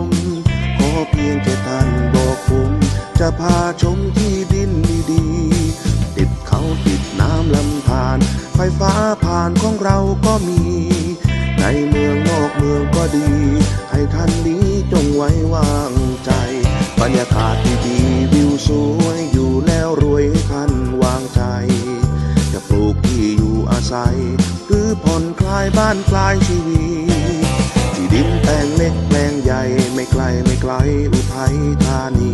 ม จะพาชมที่ดินดีๆ ติดเขาติดน้ำลำธารไฟฟ้าผ่านของเราก็มี ในเมืองนอกเมืองก็ดี ให้ท่านนี้จงไว้วางใจ บรรยากาศดีๆวิวสวยอยู่แล้วรวยให้ท่านวางใจ จะปลูกที่อยู่อาศัย หรือผ่อนคลายบ้านปลายชีวิตที่ดินแปลงเล็กแปลงใหญ่ไม่ไกลไม่ไกลอุทัยธานี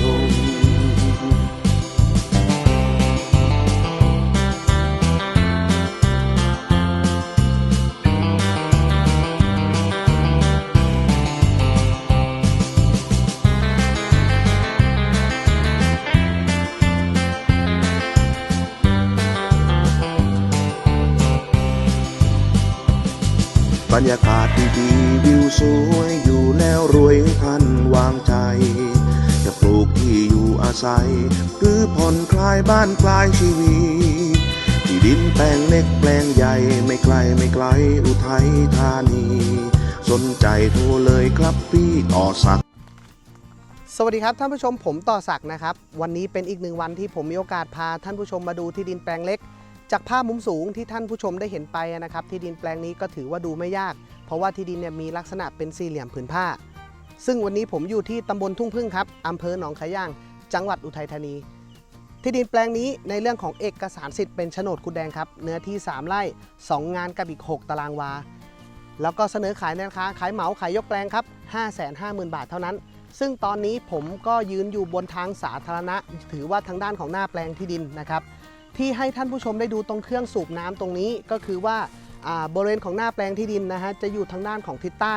ม รรยากาศดีๆวิวสวยอยู่แล้วรวยให้ท่านวางใจ จะปลูกที่อยู่อาศัย หรือผ่อนคลายบ้านปลายชีวิตที่ดินแปลงเล็กแปลงใหญ่ไม่ไกลไม่ไกลอุทัยธานี สนใจโทรเลยครับพี่ต่อสักสวัสดีครับท่านผู้ชมผมต่อศักดิ์นะครับ วันนี้เป็นอีกหนึ่งวันที่ผมมีโอกาสพาท่านผู้ชมมาดูที่ดินแปลงเล็ก จากภาพมุมสูงที่ท่านผู้ชมได้เห็นไปนะครับ ที่ดินแปลงนี้ก็ถือว่าดูไม่ยาก เพราะว่าที่ดินเนี่ยมีลักษณะเป็นสี่เหลี่ยมผืนผ้า ซึ่งวันนี้ผมอยู่ที่ตำบลทุ่งพึ่งครับอำเภอหนองขาย่าง จังหวัดอุทัยธานี ที่ดินแปลงนี้ในเรื่องของเอกสารสิทธิ์เป็นโฉนดกุดแดงครับ เนื้อที่ 3 ไร่ 2 งานกับอีก 6 ตารางวา แล้วก็เสนอขายในราคาขายเหมาขายยกแปลงครับ 550,000 บาทเท่านั้น ซึ่งตอนนี้ผมก็ยืนอยู่บนทางสาธารณะ ถือว่าทางด้านของหน้าแปลงที่ดินนะครับ ที่ให้ท่านผู้ชมได้ดูตรงเครื่องสูบน้ำตรงนี้ก็คือว่าบริเวณของหน้าแปลงที่ดินนะฮะจะอยู่ทางด้านของทิศใต้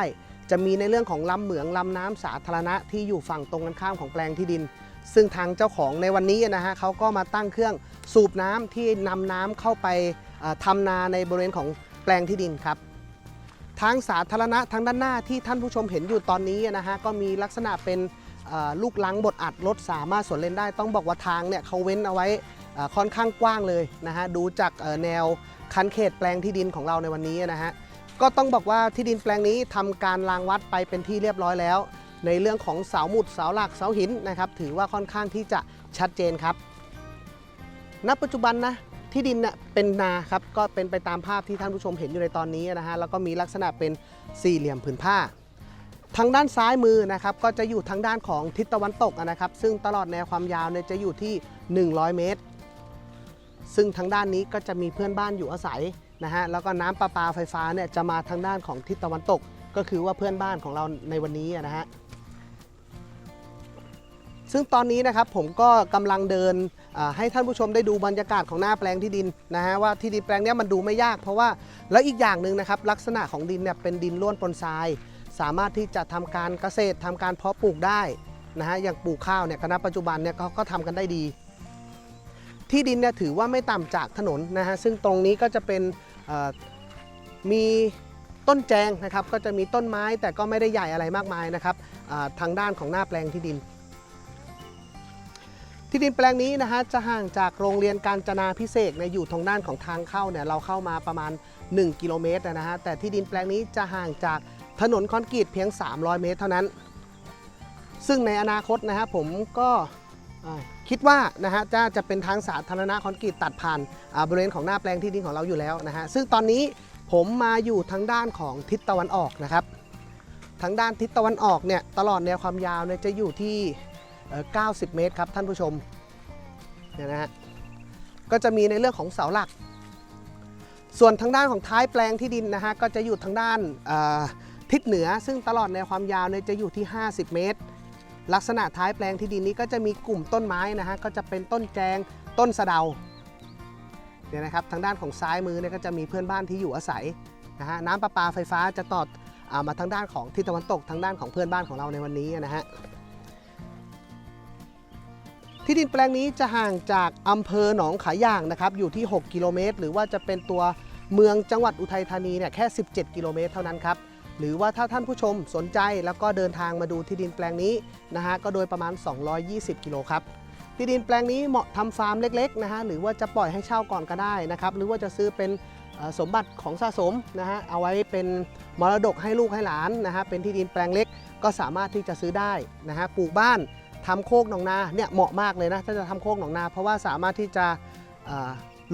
จะมีในเรื่องของลำเหมืองลำน้ำสาธารณะที่อยู่ฝั่งตรงกันข้ามของแปลงที่ดิน ซึ่งทางเจ้าของในวันนี้นะฮะเขาก็มาตั้งเครื่องสูบน้ำที่นำน้ำเข้าไปอ่าทำนาในบริเวณของแปลงที่ดินครับทางสาธารณะทางด้านหน้าที่ท่านผู้ชมเห็นอยู่ตอนนี้นะฮะก็มีลักษณะเป็นลูกลังบดอัดรถสามารถสวนเลนได้ ต้องบอกว่าทางเนี่ยเขาเว้นเอาไว้ ค่อนข้างกว้างเลยนะฮะดูจากแนวคันเขตแปลงที่ดินของเราในวันนี้นะฮะก็ต้องบอกว่าที่ดินแปลงนี้ทำการรางวัดไปเป็นที่เรียบร้อยแล้ว ในเรื่องของเสาหมุดเสาหลักเสาหินนะครับถือว่าค่อนข้างที่จะชัดเจนครับณปัจจุบันนะที่ดินเน่ยเป็นนาครับก็เป็นไปตามภาพที่ท่านผู้ชมเห็นอยู่ในตอนนี้นะฮะแล้วก็มีลักษณะเป็นสี่เหลี่ยมผืนผ้า ทางด้านซ้ายมือนะครับก็จะอยู่ทางด้านของทิศตะวันตกนะครับซึ่งตลอดแนวความยาวเนี่ยจะอยู่ที่ 100 เมตร ซึ่งทางด้านนี้ก็จะมีเพื่อนบ้านอยู่อาศัยนะฮะแล้วก็น้ำประปาไฟฟ้าเนี่ยจะมาทางด้านของทิศตะวันตก ก็คือว่าเพื่อนบ้านของเราในวันนี้นะฮะซึ่งตอนนี้นะครับผมก็กำลังเดินให้ท่านผู้ชมได้ดูบรรยากาศของหน้าแปลงที่ดินนะฮะว่าที่ดินแปลงเนี้ยมันดูไม่ยาก เพราะว่าแล้วอีกอย่างหนึ่งนะครับลักษณะของดินเนี่ยเป็นดินล้วนปนทราย สามารถที่จะทำการเกษตรทำการเพาะปลูกได้นะฮะอย่างปลูกข้าวเนี่ยคณะปัจจุบันเนี่ยเขาก็ทำกันได้ดี ที่ดินเนี่ยถือว่าไม่ต่ำจากถนนนะฮะซึ่งตรงนี้ก็จะเป็นมีต้นแจงนะครับก็จะมีต้นไม้แต่ก็ไม่ได้ใหญ่อะไรมากมายนะครับทางด้านของหน้าแปลงที่ดิน ที่ดินแปลงนี้นะฮะจะห่างจากโรงเรียนการจนาพิเศษกเนี่ยอยู่ทางด้านของทางเข้าเนี่ยเราเข้ามาประมาณ 1 กิโลเมตรนะฮะแต่ที่ดินแปลงนี้จะห่างจากถนนคอนกรีตเพียง 300 เมตรเท่านั้น ซึ่งในอนาคตนะฮะผมก็ คิดว่านะฮะจะจะเป็นทางสาธารณะคอนกรีตตัดผ่านบริเวณของหน้าแปลงที่ดินของเราอยู่แล้วนะฮะซึ่งตอนนี้ผมมาอยู่ทางด้านของทิศตะวันออกนะครับ ทางด้านทิศตะวันออกเนี่ยตลอดแนวความยาวเนี่ยจะอยู่ที่เอ่อ90 เมตรครับท่านผู้ชมเนี่ยนะฮะก็จะมีในเรื่องของเสาหลัก ส่วนทางด้านของท้ายแปลงที่ดินนะฮะก็จะอยู่ทางด้านทิศเหนือ ซึ่งตลอดแนวความยาวเนี่ยจะอยู่ที่ 50 เมตร ลักษณะท้ายแปลงที่ดินนี้ก็จะมีกลุ่มต้นไม้นะฮะก็จะเป็นต้นแจงต้นสะเดาเนี่ยนะครับทางด้านของซ้ายมือเนี่ยก็จะมีเพื่อนบ้านที่อยู่อาศัยนะฮะน้ำประปาไฟฟ้าจะต่ออามาทางด้านของทิศตะวันตกทางด้านของเพื่อนบ้านของเราในวันนี้นะฮะที่ดินแปลงนี้จะห่างจากอำเภอหนองขายย่างนะครับอยู่ที่ 6 กิโลเมตร หรือว่าจะเป็นตัวเมืองจังหวัดอุทัยธานีเนี่ยแค่ 17 กิโลเมตรเท่านั้นครับ หรือว่าถ้าท่านผู้ชมสนใจแล้วก็เดินทางมาดูที่ดินแปลงนี้นะฮะก็โดยประมาณ 220 กิโลครับที่ดินแปลงนี้เหมาะทำฟาร์มเล็กๆนะฮะหรือว่าจะปล่อยให้เช่าก่อนก็ได้นะครับหรือว่าจะซื้อเป็นสมบัติของสะสมนะฮะเอาไว้เป็นมรดกให้ลูกให้หลานนะฮะเป็นที่ดินแปลงเล็กก็สามารถที่จะซื้อได้นะฮะปลูกบ้านทำโคกหนองนาเนี่ยเหมาะมากเลยนะถ้าจะทำโคกหนองนา เพราะว่าสามารถที่จะ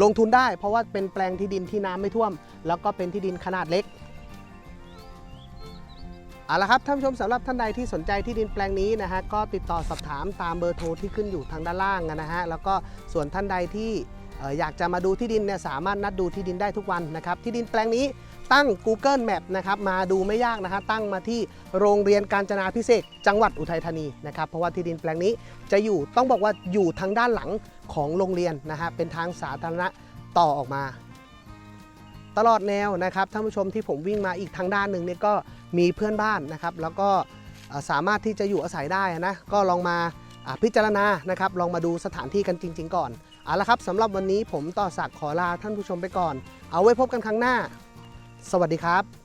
ลงทุนได้ เพราะว่าเป็นแปลงที่ดินที่น้ำไม่ท่วม แล้วก็เป็นที่ดินขนาดเล็ก เอาละครับท่านผู้ชมสำหรับท่านใดที่สนใจที่ดินแปลงนี้นะฮะก็ติดต่อสอบถามตามเบอร์โทรที่ขึ้นอยู่ทางด้านล่างนะฮะแล้วก็ส่วนท่านใดที่อยากจะมาดูที่ดินเนี่ยสามารถนัดดูที่ดินได้ทุกวันนะครับที่ดินแปลงนี้ตั้ง Google Map นะครับมาดูไม่ยากนะฮะตั้งมาที่โรงเรียนการจนาพิเศษจังหวัดอุทัยธานีนะครับเพราะว่าที่ดินแปลงนี้จะอยู่ต้องบอกว่าอยู่ทางด้านหลังของโรงเรียนนะฮะเป็นทางสาธารณะต่อออกมา ตลอดแนวนะครับท่านผู้ชมที่ผมวิ่งมาอีกทางด้านหนึ่งเนี่ยก็ มีเพื่อนบ้านนะครับ แล้วก็สามารถที่จะอยู่อาศัยได้นะ ก็ลองมาพิจารณานะครับ ลองมาดูสถานที่กันจริง ๆ ก่อน เอาละครับสำหรับวันนี้ผมต่อสักขอลาท่านผู้ชมไปก่อน เอาไว้พบกันครั้งหน้า สวัสดีครับ